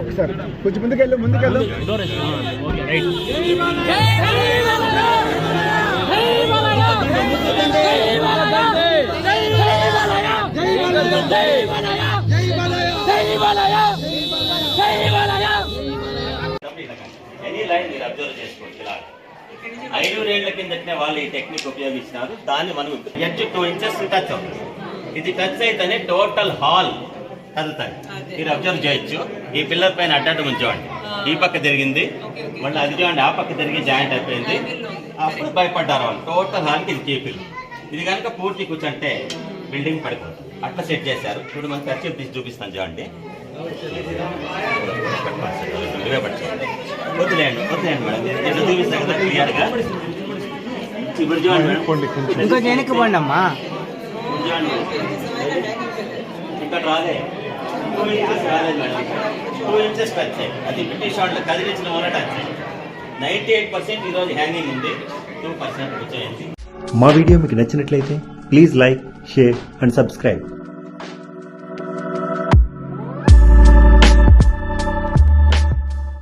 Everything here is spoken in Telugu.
ఒకసారి కొంచెం ముందుకెళ్ళు ముందుకెళ్ళు. ఎనీ లైన్ మీరు అబ్జర్వ్ చేసుకోవచ్చు ఇలా ఐదు రేళ్ళ కిందటనే వాళ్ళు ఈ టెక్నిక్ ఉపయోగించినారు దాన్ని మనం ఎడ్జ్ టూ ఇంచెస్ టచ్ అవుతుంది ఇది టచ్ అయితేనే టోటల్ హాల్ కదులుతాయి మీరు అబ్జర్వ్ చేయొచ్చు. ఈ పిల్లర్ పైన అడ్డడ్డం ఉంచోండి ఈ పక్క జరిగింది మళ్ళీ అది చూడండి ఆ పక్క జరిగి జాయింట్ అయిపోయింది. అప్పుడు భయపడ్డారు వాళ్ళు. టోటల్ హాల్కి ఇది కీపిల్. ఇది కనుక పూర్తి కూర్చుంటే బిల్డింగ్ పడిపోతుంది. అట్లా సెట్ చేశారు. ఇప్పుడు మనం ఖర్చు తీసి చూపిస్తాను చూడండి. వదిలేయండి వదిలేయండి మేడం. చూపిస్తాను కదా క్లియర్గా ఇప్పుడు చూడండి ఇంకొంచెం వెనక్కి పోండి అమ్మా. ఇక్కడ రాలే. టూ ఇంచెస్ రాలేదు మేడం టూ ఇంచెస్ టచ్ అది బ్రిటిష్ వాళ్ళు కదిలించిన వల్ల టచ్ నైంటీ ఎయిట్ పర్సెంట్ ఈరోజు హ్యాంగింగ్ ఉంది. టూ పర్సెంట్ కూర్చోయింది మా వీడియో మీకు నచ్చినట్లయితే please like share and subscribe